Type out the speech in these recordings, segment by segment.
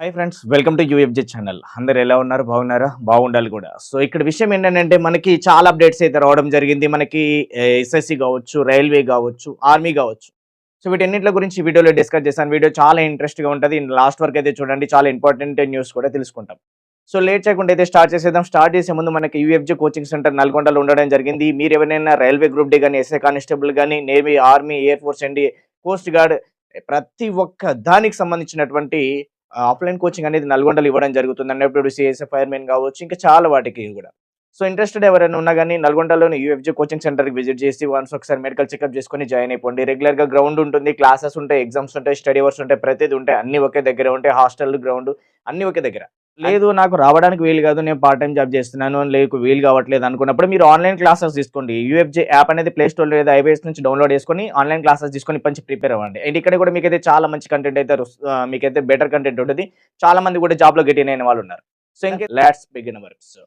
Hi friends welcome to UFJ channel అందరు ఎలా ఉన్నారు? బాగున్నారా? బాగుండాలి కూడా. సో ఇక్కడ విషయం ఏంటంటే మనకి చాలా అప్డేట్స్ అయితే రావడం జరిగింది. మనకి ఎస్ఎస్సి కావచ్చు రైల్వే కావచ్చు ఆర్మీ కావచ్చు. సో వీటన్నింటి గురించి వీడియోలో డిస్కస్ చేశాను. వీడియో చాలా ఇంట్రెస్ట్గా ఉంటుంది. లాస్ట్ వరకు అయితే చూడండి. చాలా ఇంపార్టెంట్ న్యూస్ కూడా తెలుసుకుంటాం. సో లేట్ చేయకుండా అయితే స్టార్ట్ చేసేద్దాం. స్టార్ట్ చేసే ముందు మనకి యూఎఫ్జే కోచింగ్ సెంటర్ నల్గొండలో ఉండడం జరిగింది. మీరు ఎవరైనా రైల్వే గ్రూప్ డి కానీ ఎస్ఐ కానిస్టేబుల్ కానీ నేవీ ఆర్మీ ఎయిర్ ఫోర్స్ అండి కోస్ట్ గార్డ్ ప్రతి ఒక్క దానికి సంబంధించినటువంటి ఆఫ్లైన్ కోచింగ్ అనేది నల్గొండలో ఇవ్వడం జరుగుతుంది. అన్నప్పుడు సిఎస్ఎఫ్ ఫైర్మెన్ కావచ్చు ఇంకా చాలా వాటికి కూడా. సో ఇంట్రెస్టెడ్ ఎవరైనా ఉన్నా కానీ నల్గొండలోని యూఎఫ్జీ కోచింగ్ సెంటర్కి విజిట్ చేసి వన్స్ ఒకసారి మెడికల్ చెకప్ చేసుకుని జాయిన్ అయిపోండి. రెగ్యులర్గా గ్రౌండ్ ఉంటుంది. క్లాసెస్ ఉంటాయి ఎగ్జామ్స్ ఉంటాయి స్టడీ అవర్స్ ఉంటాయి ప్రతిదీ ఉంటాయి. అన్ని ఒకే దగ్గర ఉంటాయి. హాస్టల్ గ్రౌండ్ అన్ని ఒకే దగ్గర. లేదు నాకు రావడానికి వీలు కాదు నేను పార్ట్ టైం జాబ్ చేస్తున్నాను లేదు వీలు కావట్లేదు అనుకున్నప్పుడు మీరు ఆన్లైన్ క్లాసెస్ తీసుకోండి. యూఎఫ్జే యాప్ అనేది ప్లే స్టోర్ లేదా ఐవేస్ నుంచి డౌన్లోడ్ చేసుకొని ఆన్లైన్ క్లాసెస్ తీసుకొని మంచి ప్రిపేర్ అవ్వండి. అండ్ ఇక్కడ కూడా మీకైతే చాలా మంచి కంటెంట్ అయితే మీకైతే బెటర్ కంటెంట్ ఉంటుంది. చాలా మంది కూడా జాబ్లో గెటిన్ అయిన వాళ్ళు ఉన్నారు. సో ఇంకా లాట్స్ బిగిన్ వర్క్స్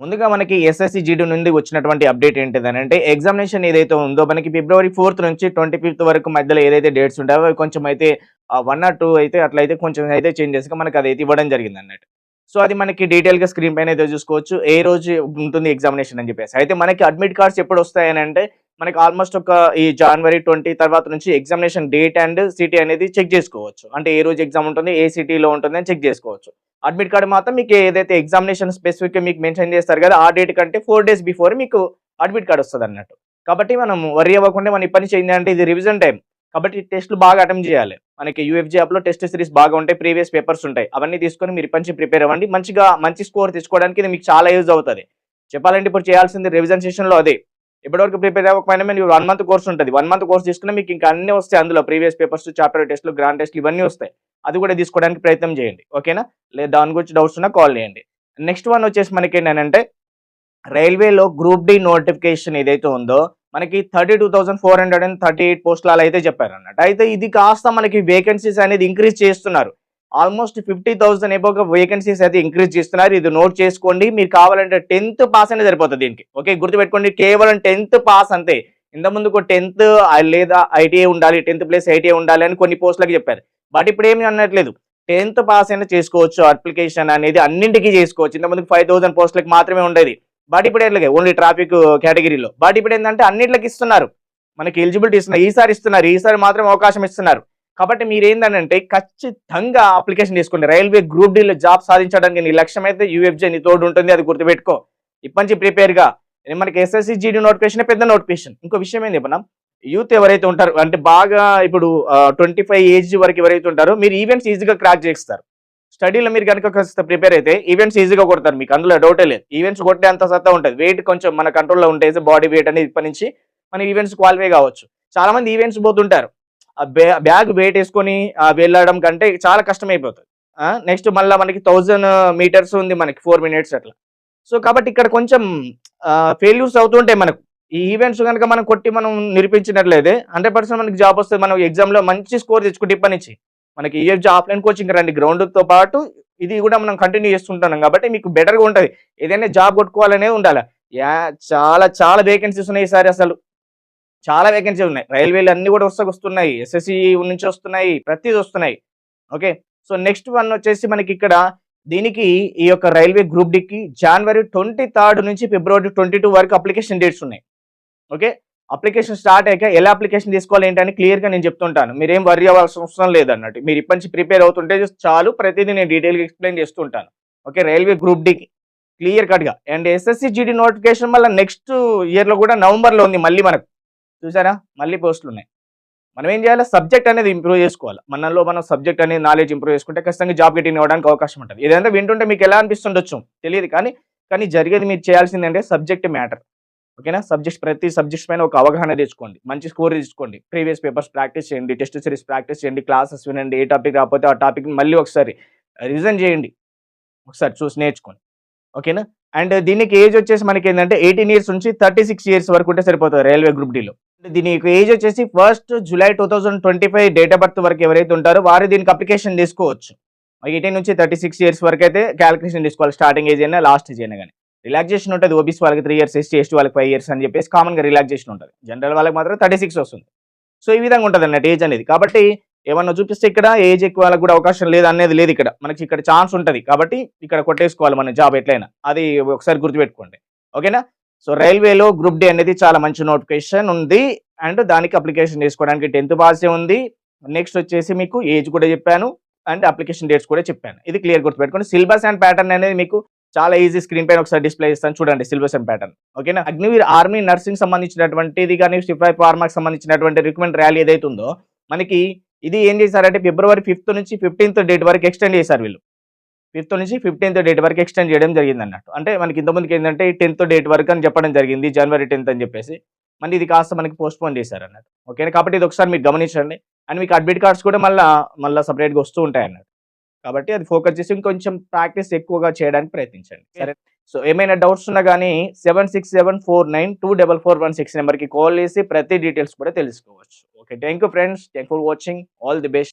ముందుగా మనకి ఎస్ఎస్సి జీడీ నుండి వచ్చినటువంటి అప్డేట్ ఏంటిదని అంటే ఎగ్జామినేషన్ ఏదైతే ఉందో మనకి ఫిబ్రవరి ఫోర్త్ నుంచి ట్వంటీ ఫిఫ్త్ వరకు మధ్యలో ఏదైతే డేట్స్ ఉంటాయో అవి కొంచెం అయితే వన్ ఆర్ టూ అయితే అట్లయితే కొంచెం అయితే చేంజ్ చేసుకుని మనకి అది అయితే ఇవ్వడం జరిగింది అన్నట్టు సో అది మనకి డీటెయిల్గా స్క్రీన్ పైన అయితే చూసుకోవచ్చు. ఏ రోజు ఉంటుంది ఎగ్జామినేషన్ అని చెప్పేసి. అయితే మనకి అడ్మిట్ కార్డ్స్ ఎప్పుడు వస్తాయని అంటే మనకి ఆల్మోస్ట్ ఒక ఈ జనవరి ట్వంటీ తర్వాత నుంచి ఎగ్జామినేషన్ డేట్ అండ్ సిటీ అనేది చెక్ చేసుకోవచ్చు. అంటే ఏ రోజు ఎగ్జామ్ ఉంటుంది ఏ సిటీలో ఉంటుంది అని చెక్ చేసుకోవచ్చు. అడ్మిట్ కార్డ్ మాత్రం మీకు ఏదైతే ఎగ్జామినేషన్ స్పెసిఫిక్ మీకు మెన్షన్ చేస్తారు కదా ఆ డేట్ కంటే ఫోర్ డేస్ బిఫోర్ మీకు అడ్మిట్ కార్డ్ వస్తుంది అన్నట్టు కాబట్టి మనం వరి అవ్వకుండా మనం ఇప్పటి నుంచి ఏంటంటే ఇది రివిజన్ టైం కాబట్టి టెస్ట్లు బాగా అటెంప్ట్ చేయాలి. మనకి యూఎఫ్జీ యాప్లో టెస్ట్ సిరీస్ బాగా ఉంటాయి ప్రీవియస్ పేపర్స్ ఉంటాయి. అవన్నీ తీసుకొని మీరు పంచి ప్రిపేర్ అవ్వండి. మంచిగా మంచి స్కోర్ తీసుకోవడానికి ఇది మీకు చాలా యూజ్ అవుతుంది. చెప్పాలంటే ఇప్పుడు చేయాల్సింది రివిజన్ సెషన్లో అదే. ఇప్పటివరకు ప్రిపేర్ అవ్వకపోయినా మీరు వన్ మంత్ కోర్స్ ఉంటుంది. వన్ మంత్ కోర్స్ తీసుకున్నా మీకు ఇంకా అన్ని వస్తాయి అందులో. ప్రీవియస్ పేపర్స్ చాప్టర్ టెస్ట్లు గ్రాండ్ టెస్ట్లు ఇవన్నీ వస్తాయి. అది కూడా తీసుకోవడానికి ప్రయత్నం చేయండి. ఓకేనా? లేదా దాని గురించి డౌట్స్ ఉన్నా కాల్ చేయండి. నెక్స్ట్ వన్ వచ్చేసి మనకి ఏంటంటే రైల్వేలో గ్రూప్ డి నోటిఫికేషన్ ఏదైతే ఉందో మనకి thirty two thousand four hundred and thirty eight పోస్టులు అలా అయితే చెప్పారు అన్నట్టు అయితే ఇది కాస్త మనకి వేకెన్సీస్ అనేది ఇంక్రీజ్ చేస్తున్నారు. ఆల్మోస్ట్ ఫిఫ్టీ థౌసండ్ ఎబోగా వేకెన్సీస్ అయితే ఇంక్రీజ్ చేస్తున్నారు. ఇది నోట్ చేసుకోండి. మీరు కావాలంటే టెన్త్ పాస్ అనేది సరిపోతుంది దీనికి. ఓకే గుర్తుపెట్టుకోండి కేవలం టెన్త్ పాస్ అంతే. ఇంత ముందుకు టెన్త్ లేదా ఐటీఐ ఉండాలి టెన్త్ ప్లస్ ఐటీఐ ఉండాలి అని కొన్ని పోస్టులకు చెప్పారు. బట్ ఇప్పుడు ఏమి అనట్లేదు. టెన్త్ పాస్ అయినా చేసుకోవచ్చు అప్లికేషన్ అనేది అన్నింటికీ చేసుకోవచ్చు. ఇంత ఫైవ్ థౌసండ్ పోస్టులకు మాత్రమే ఉండేది. బట్ ఇప్పుడు ఎట్లాగే ఓన్లీ ట్రాఫిక్ కేటగిరీలో. బట్ ఇప్పుడు ఏంటంటే అన్నిట్లకి ఇస్తున్నారు. మనకి ఎలిజిబిలిటీ ఇస్తున్నారు. ఈసారి ఇస్తున్నారు. ఈసారి మాత్రం అవకాశం ఇస్తున్నారు. కాబట్టి మీరు ఏంటంటే ఖచ్చితంగా అప్లికేషన్ తీసుకోండి. రైల్వే గ్రూప్ డీలో జాబ్ సాధించడానికి నీ లక్ష్యం అయితే యూఎఫ్జే నీ తోడు ఉంటుంది అది గుర్తుపెట్టుకో. ఇప్పటి నుంచి ప్రిపేర్గా. మనకి ఎస్ఎస్సి జీడీ నోటిఫికేషన్ పెద్ద నోటిఫికేషన్. ఇంకో విషయం ఏంది చెప్పనా? యూత్ ఎవరైతే ఉంటారు అంటే బాగా ఇప్పుడు ట్వంటీ ఫైవ్ ఏజ్ వరకు ఎవరైతే ఉంటారో మీరు ఈవెంట్స్ ఈజీగా క్రాక్ చేస్తారు స్టడీలో మీరు కనుక కాస్త ప్రిపేర్ అయితే ఈవెంట్స్ ఈజీగా కొడతారు మీకు. అందులో డౌటే లేదు. ఈవెంట్స్ కొట్టే అంత సత్తా ఉంటుంది. వెయిట్ కొంచెం మన కంట్రోల్లో ఉంటే బాడీ వెయిట్ అనేది ఇప్పటి నుంచి మన ఈవెంట్స్ క్వాలిఫై కావచ్చు. చాలా మంది ఈవెంట్స్ పోతుంటారు. ఆ బ్యాగ్ వెయిట్ వేసుకొని వెళ్ళడం కంటే చాలా కష్టం అయిపోతుంది నెక్స్ట్ మళ్ళీ మనకి థౌజండ్ మీటర్స్ ఉంది మనకి ఫోర్ మినిట్స్ అట్లా. సో కాబట్టి ఇక్కడ కొంచెం ఫెయిల్యూర్స్ అవుతుంటాయి మనకు. ఈ ఈవెంట్స్ కనుక మనం కొట్టి మనం నిరూపించినట్లయితే హండ్రెడ్ పర్సెంట్ మనకి జాబ్ వస్తుంది. మనం ఎగ్జామ్లో మంచి స్కోర్ తెచ్చుకుంటే ఇప్పటి నుంచి. మనకి ఈఎఫ్జీ ఆఫ్లైన్ కోచింగ్ రండి. గ్రౌండ్తో పాటు ఇది కూడా మనం కంటిన్యూ చేస్తుంటున్నాం కాబట్టి మీకు బెటర్గా ఉంటుంది. ఏదైనా జాబ్ కొట్టుకోవాలనే ఉండాలి. యా చాలా చాలా వేకెన్సీస్ ఉన్నాయి ఈసారి అసలు. చాలా వేకెన్సీ ఉన్నాయి. రైల్వేలు అన్ని కూడా వస్తా వస్తున్నాయి. ఎస్ఎస్సి నుంచి వస్తున్నాయి. ప్రతిది వస్తున్నాయి. ఓకే? సో నెక్స్ట్ వన్ వచ్చేసి మనకి ఇక్కడ దీనికి ఈ యొక్క రైల్వే గ్రూప్ డికి జనవరి ట్వంటీ థర్డ్ నుంచి ఫిబ్రవరి ట్వంటీ టూ వరకు అప్లికేషన్ డేట్స్ ఉన్నాయి. ఓకే? అప్లికేషన్ స్టార్ట్ అయ్యాక ఎలా అప్లికేషన్ తీసుకోవాలి ఏంటని క్లియర్గా నేను చెప్తుంటాను. మీరేం వర్రీ అవ్వాల్సిన అవసరం లేదన్నట్టు. మీరు ఇప్పటి నుంచి ప్రిపేర్ అవుతుంటే చాలు ప్రతిదీ నేను డీటెయిల్గా ఎక్స్ప్లెయిన్ చేస్తుంటాను. ఓకే రైల్వే గ్రూప్ డికి క్లియర్ కట్గా అండ్ ఎస్ఎస్సి జీడీ నోటిఫికేషన్ మళ్ళీ నెక్స్ట్ ఇయర్లో కూడా నవంబర్లో ఉంది మళ్ళీ మనకు. చూసారా? మళ్ళీ పోస్టులు ఉన్నాయి. మనం ఏం చేయాలి? సబ్జెక్ట్ అనేది ఇంప్రూవ్ చేసుకోవాలి. మనలో మనం సబ్జెక్ట్ అనేది నాలెడ్జ్ ఇంప్రూవ్ చేసుకుంటే ఖచ్చితంగా జాబ్ గెటింగ్ అవ్వడానికి అవకాశం ఉంటుంది. ఏదైనా వింటుంటే మీకు ఎలా అనిపిస్తుండొచ్చు? తెలియదు కానీ కానీ జరిగేది మీరు చేయాల్సిందంటే సబ్జెక్ట్ మ్యాటర్ ఓకేనా? సబ్జెక్ట్స్ ప్రతి సబ్జెక్ట్స్ పైన ఒక అవగాహన తెచ్చుకోండి. మంచి స్కోర్ తెచ్చుకోండి ప్రీవియస్ పేపర్స్ ప్రాక్టీస్ చేయండి. టెస్ట్ సిరీస్ ప్రాక్టీస్ చేయండి. క్లాసెస్ వినండి. ఏ టాపిక్ రాకపోతే ఆ టాపిక్ మళ్ళీ ఒకసారి రివిజన్ చేయండి. ఒకసారి చూసి నేర్చుకోండి. ఓకేనా? అండ్ దీనికి ఏజ్ వచ్చేసి మనకి ఏంటంటే ఎయిటీన్ ఇయర్స్ నుంచి థర్టీ సిక్స్ ఇయర్స్ వరకు ఉంటే సరిపోతుంది రైల్వే గ్రూప్ డీలో. దీనికి ఏజ్ వచ్చేసి first July two thousand twenty five date of birth వరకు ఎవరైతే ఉంటారో వారు దీనికి అప్లికేషన్ తీసుకోవచ్చు. ఎయిటీన్ నుంచి థర్టీ సిక్స్ ఇయర్స్ వరకు అయితే క్యాలిక్యులేషన్ తీసుకోవాలి. స్టార్టింగ్ ఏజ్ అయినా లాస్ట్ ఏజ్ అయినా కానీ రిలాక్సేషన్ ఉంటుంది. ఓబీసీ వాళ్ళకి త్రీ ఇయర్స్ ఎస్టీ ఎస్టీ వాళ్ళకి ఫైవ్ ఇయర్స్ అని చెప్పేసి కామన్గా రిలాక్సేషన్ ఉంటుంది. జనరల్ వాళ్ళకి మాత్రం థర్టీ సిక్స్ వస్తుంది. సో ఈ విధంగా ఉంటుంది అన్నట్టు ఏజ్ అనేది. కాబట్టి ఏమన్నా చూపిస్తే ఇక్కడ ఏజ్ ఎక్కువ వాళ్ళకి కూడా అవకాశం లేదు అనేది లేదు ఇక్కడ. మనకి ఇక్కడ ఛాన్స్ ఉంటుంది. కాబట్టి ఇక్కడ కొట్టేసుకోవాలి మన జాబ్ ఎట్లయినా. అది ఒకసారి గుర్తుపెట్టుకోండి. ఓకేనా? సో రైల్వేలో గ్రూప్ డే అనేది చాలా మంచి నోటిఫికేషన్ ఉంది. అండ్ దానికి అప్లికేషన్ చేసుకోవడానికి టెన్త్ పాసే ఉంది. నెక్స్ట్ వచ్చేసి మీకు ఏజ్ కూడా చెప్పాను. అండ్ అప్లికేషన్ డేట్స్ కూడా చెప్పాను. ఇది క్లియర్ గుర్తుపెట్టుకోండి. సిలబస్ అండ్ ప్యాటర్న్ అనేది మీకు చాలా ఈజీ స్క్రీన్ పైన ఒకసారి డిస్ప్లే ఇస్తాను చూడండి సిలబస్ అండ్ ప్యాటర్న్ ఓకేనా అగ్నివీర్ ఆర్మీ నర్సింగ్ సంబంధించినటువంటిది కానీ సిఫాయి ఫార్మాకి సంబంధించినటువంటి రిక్రూట్మెంట్ ర్యాలీ ఏదైతే ఉందో మనకి ఇది ఏం చేశారంటే ఫిబ్రవరి ఫిఫ్త్ నుంచి ఫిఫ్టీన్త్ డేట్ వరకు ఎక్స్టెండ్ చేశారు వీళ్ళు. ఫిఫ్త్ నుంచి ఫిఫ్టీన్త్ డేట్ వరకు ఎక్స్టెండ్ చేయడం జరిగింది అన్నట్టు అంటే మనకి ఇంతకుముందుకి ఏంటంటే టెన్త్ డేట్ వరకు అని చెప్పడం జరిగింది జనవరి టెన్త్ అని చెప్పేసి. మళ్ళీ ఇది కాస్త మనకి పోస్ట్ పోన్ చేశారు అన్నట్టు ఓకేనా కాబట్టి ఇది ఒకసారి మీరు గమనించండి. అండ్ మీకు అడ్మిట్ కార్డ్స్ కూడా మళ్ళీ మళ్ళీ సపరేట్గా వస్తూ ఉంటాయి అన్నట్టు కాబట్టి అది ఫోకస్ చేసి ఇంకొంచెం ప్రాక్టీస్ ఎక్కువగా చేయడానికి ప్రయత్నించండి. సరే? సో ఏమైనా డౌట్స్ ఉన్నా కానీ seven six seven four nine two double four one six నెంబర్కి కాల్ చేసి ప్రతి డీటెయిల్స్ కూడా తెలుసుకోవచ్చు. Okay? Thank you friends. Thank for watching. All the best.